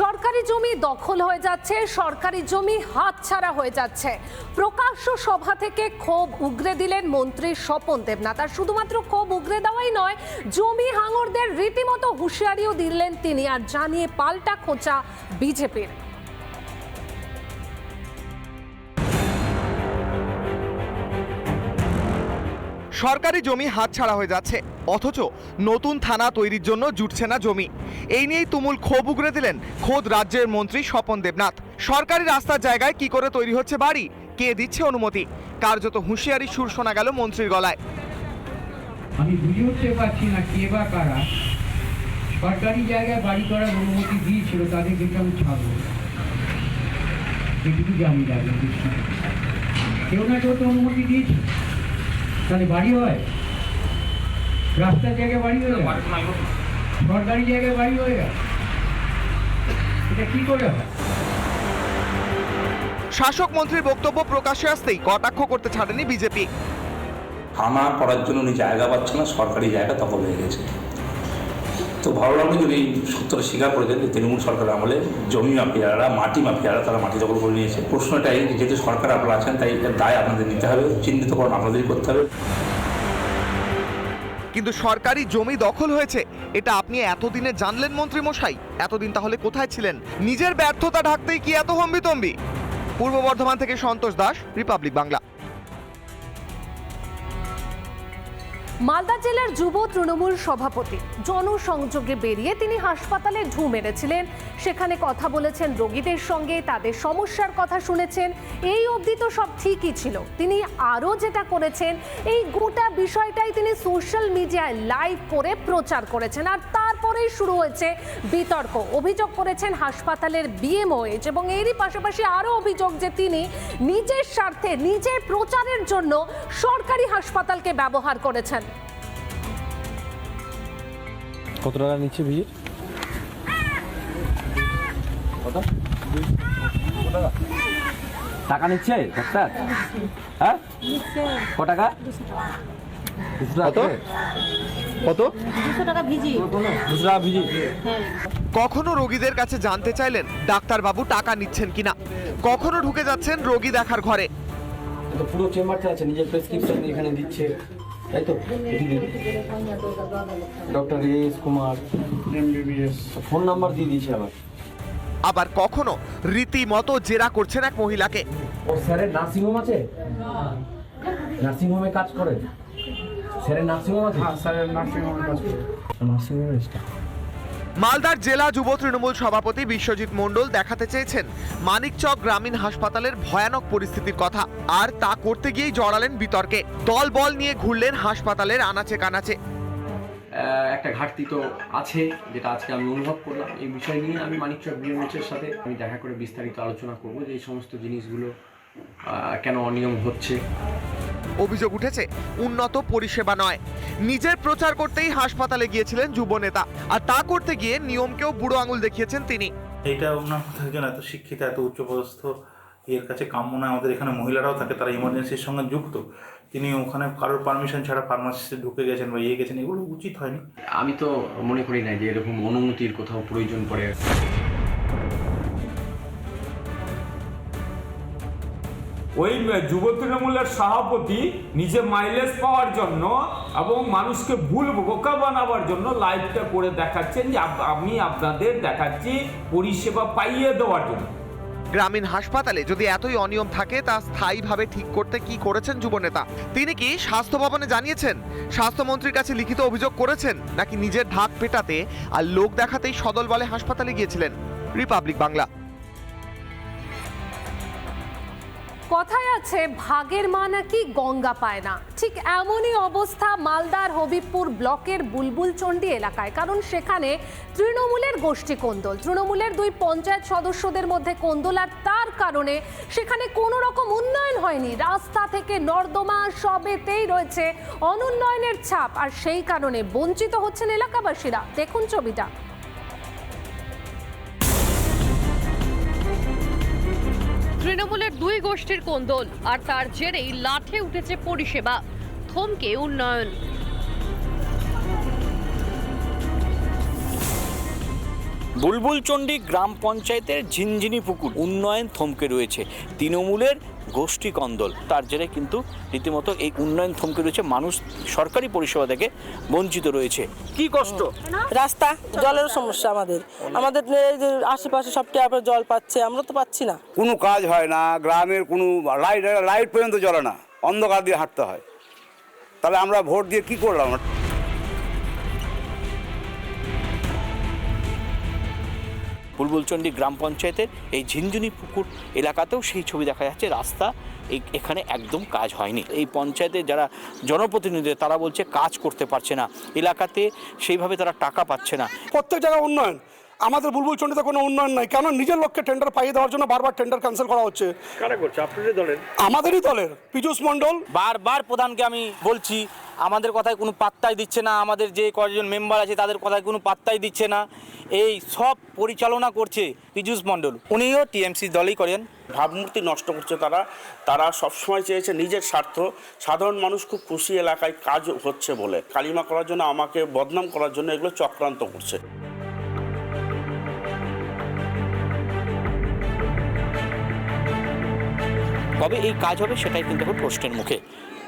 সরকারি জমি দখল হয়ে যাচ্ছে, সরকারি জমি হাতছাড়া হয়ে যাচ্ছে। প্রকাশ্য সভা থেকে ক্ষোভ উগরে দিলেন মন্ত্রী স্বপন দেবনাথ। আর শুধুমাত্র ক্ষোভ উগরে দেওয়াই নয়, জমি হাঙরদের রীতিমতো হুঁশিয়ারিও দিলেন তিনি। আর জানিয়ে পাল্টা খোঁচা বিজেপির। সরকারি জমি হাতছাড়া হয়ে যাচ্ছে। অথচ নতুন থানা তৈরির জন্য জুটছে না জমি। এই নিয়েই তুমুল ক্ষোভ উগরে দিলেন খোদ রাজ্যের মন্ত্রী স্বপন দেবনাথ। সরকারি রাস্তার জায়গায় কি করে তৈরি হচ্ছে বাড়ি? কে দিচ্ছে অনুমতি? কার্যত হুঁশিয়ারি সুর শোনা গেল মন্ত্রীর গলায়। আমি বুঝে উঠতে পারছি না কে বা কারা। সরকারি জায়গায় বাড়ি করার অনুমতি দিয়েছিল, তাদের কিন্তু আমি ছাড়বো এটুকু জানি সঙ্গে কেউ না কেউ তো অনুমতি দিয়েছে। তাহলে বাড়ি হয়? রাস্তার জায়গায় বাড়ি হয়ে গেল? সরকারি জায়গায় বাড়ি হয়ে গেল? এটা কি করে হয়? শাসক মন্ত্রীর বক্তব্য প্রকাশে আসতেই কটাক্ষ করতে ছাড়েনি বিজেপি। থানা করার জন্য উনি জায়গা পাচ্ছে না সরকারি জায়গা দখল হয়ে গেছে। তো ভালো লাগল যদি এই সত্যটা স্বীকার করে দেন যে তৃণমূল সরকার আমলে জমি মাফিয়ারা, মাটি মাফিয়ারা তারা মাটি দখল করে নিয়েছে। প্রশ্নটাই যেহেতু সরকার আপনারা আছেন, তাই এর দায় আপনাদের নিতে হবে চিহ্নিতকরণ আপনাদেরই করতে হবে। কিন্তু সরকারি জমি দখল হয়েছে, এটা আপনি এতদিনে জানলেন মন্ত্রী মশাই এতদিন তাহলে কোথায় ছিলেন? নিজের ব্যর্থতা ঢাকতেই কি এত হম্বিতম্বি? পূর্ব বর্ধমান থেকে সন্তোষ দাস, রিপাবলিক বাংলা। মালদা জেলার যুব তৃণমূল সভাপতি জনসংযোগে বেরিয়ে তিনি হাসপাতালে ঢু মেরেছিলেন। সেখানে কথা বলেছেন রোগীদের সঙ্গে, তাদের সমস্যার কথা শুনেছেন। এই অবধি তো সব ঠিকই ছিল। তিনি আরও যেটা করেছেন, এই গোটা বিষয়টাই তিনি সোশ্যাল মিডিয়ায় লাইভ করে প্রচার করেছেন। আর তারপরেই শুরু হয়েছে বিতর্ক। অভিযোগ করেছেন হাসপাতালের বিএমওএইচ এবং এরই পাশাপাশি আরও অভিযোগ যে তিনি নিজের স্বার্থে নিজের প্রচারের জন্য সরকারি হাসপাতালকে ব্যবহার করেছেন। কত টাকা নিচ্ছে ভিজিট? কত? কত টাকা টাকা নিচ্ছে ডাক্তার? হ্যাঁ? ক টাকা। কত? ভিজিট কখনো রোগীদের কাছে জানতে চাইলেন ডাক্তারবাবু টাকা নিচ্ছেন কিনা? কখনো ঢুকে যাচ্ছেন রোগী দেখার ঘরে? পুরো চেম্বারটা আছে নিজের প্রেসক্রিপশন এখানে দিচ্ছে। তাই তো doctor S Kumar phone number দিয়ে দিয়েছে আবার। আবার কখনো রীতিমতো জেরা করছেন এক মহিলাকে? স্যারের নার্সিংহোম আছে? নার্সিংহোমে কাজ করেন স্যারের নার্সিংহোম আছে হ্যাঁ স্যারের নার্সিংহোমে কাজ নার্সিংহোমের স্টাফ মালদার জেলা যুব তৃণমূল সভাপতি বিশ্বজিৎ মণ্ডল দেখাতে চেয়েছেন মানিকচক গ্রামীণ হাসপাতালের ভয়ানক পরিস্থিতির কথা। আর তা করতে গিয়েই জড়ালেন বিতর্কে। দল বল নিয়ে ঘুরলেন হাসপাতালের আনাচে কানাচে একটা ঘাটতি তো আছে যেটা আজকে আমি অনুভব করলাম। এই বিষয় নিয়ে আমি মানিকচক বিএমএচের সাথে আমি দেখা করে বিস্তারিত আলোচনা করব যে এই সমস্ত জিনিসগুলো কেন অনিয়ম হচ্ছে। অভিযোগ উঠেছে উন্নত পরিষেবা নয়। নিজের প্রচার করতেই হাসপাতালে গিয়েছিলেন যুব নেতা আর তা করতে গিয়ে নিয়মকেও বুড়ো আঙুল দেখিয়েছেন তিনি। এইটা ওনার একজন এত শিক্ষিত এত উচ্চপদস্থ এর কাছে কাম্য নয়। আমাদের এখানে মহিলারাও থাকে তারা ইমার্জেন্সির সঙ্গে যুক্ত। তিনি ওখানে কারোর পারমিশন ছাড়া ফার্মাসিতে ঢুকে গেছেন বা ইয়ে গেছেন এগুলো উচিত হয়নি। আমি তো মনে করি না যে এরকম অনুমতির কোথাও প্রয়োজন পড়ে। ওই যুব তৃণমূলের সভাপতি নিজে মাইলেজ পাওয়ার জন্য এবং মানুষকে ভুল বোকা বানাবার জন্য লাইভটা করে দেখাচ্ছেন যে আমি আপনাদের দেখাচ্ছি পরিষেবা পাইয়ে দেওয়ার জন্য। গ্রামীণ হাসপাতালে যদি এতই অনিয়ম থাকে, তা স্থায়ীভাবে ঠিক করতে কি করেছেন যুবনেতা তিনি কি স্বাস্থ্য ভবনে জানিয়েছেন? স্বাস্থ্যমন্ত্রীর কাছে লিখিত অভিযোগ করেছেন? নাকি নিজের ঢাক পেটাতে আর লোক দেখাতেই সদল বলে হাসপাতালে গিয়েছিলেন? রিপাবলিক বাংলা। কথায় আছে, ভাগের মা নাকি গঙ্গা পায় না। ঠিক এমনই অবস্থা মালদার হবিবপুর ব্লকের বুলবুলচন্ডী এলাকায়। কারণ সেখানে তৃণমূলের গোষ্ঠী কোন্দল। তৃণমূলের দুই পঞ্চায়েত সদস্যদের মধ্যে কোন্দল আর তার কারণে সেখানে কোনো রকম উন্নয়ন হয়নি। রাস্তা থেকে নর্দমা সবেতেই রয়েছে অনুন্নয়নের ছাপ। আর সেই কারণে বঞ্চিত হচ্ছেন এলাকাবাসীরা। দেখুন ছবিটা। তৃণমূলের দুই গোষ্ঠীর কোন্দল আর তার জেরেই লাঠে উঠেছে পরিষেবা। থমকে উন্নয়ন। বুলবুলচণ্ডী গ্রাম পঞ্চায়েতের ঝিনঝিনি পুকুর উন্নয়ন থমকে রয়েছে। তৃণমূলের গোষ্ঠী কন্দল তার জেরে কিন্তু রীতিমতো এই উন্নয়ন থমকে রয়েছে। মানুষ সরকারি পরিষেবা থেকে বঞ্চিত রয়েছে। কি কষ্ট? রাস্তা জলের সমস্যা আমাদের। আমাদের যে আশেপাশে সব ট্যাপে জল পাচ্ছে আমরা তো পাচ্ছি না। কোনো কাজ হয় না গ্রামের কোনো লাইট লাইট পর্যন্ত জ্বলে না। অন্ধকার দিয়ে হাঁটতে হয়। তাহলে আমরা ভোট দিয়ে কি করলাম? বুলবুলচণ্ডী গ্রাম পঞ্চায়েতের এই ঝিনঝুনি পুকুর এলাকাতেও সেই ছবি দেখা যাচ্ছে। রাস্তা এই- এখানে একদম কাজ হয়নি। এই পঞ্চায়েতের যারা জনপ্রতিনিধি তারা বলছে কাজ করতে পারছে না। এলাকাতে সেইভাবে তারা টাকা পাচ্ছে না। প্রত্যেক জায়গায় উন্নয়ন। আমাদের বুলবুল চণ্ডীতে কোনো উন্নয়ন নাই। কেন? নিজের লক্ষ্যে টেন্ডার পাইয়ে দেওয়ার জন্য বারবার টেন্ডার ক্যান্সেল করা হচ্ছে। কারা করছে? আপনাদের দলের? আমাদেরই দলের। পীযূষ মণ্ডল। বারবার প্রধানকে আমি বলছি আমাদের কথায় কোনো পাত্তাই দিচ্ছে না আমাদের যে কয়েকজন মেম্বার আছে তাদের কথায় কোনো পাত্তাই দিচ্ছে না। এই সব পরিচালনা করছে পীযূষ মণ্ডল। উনিও টিএমসি দলই করেন। ভাবমূর্তি নষ্ট করছে তারা। তারা সবসময় চেয়েছে নিজের স্বার্থ। সাধারণ মানুষ খুব খুশি এলাকায় কাজ হচ্ছে বলে। কালিমা করার জন্য আমাকে বদনাম করার জন্য এগুলো চক্রান্ত করছে। কবে এই কাজ হবে সেটাই কিন্তু এখন প্রশ্নের মুখে।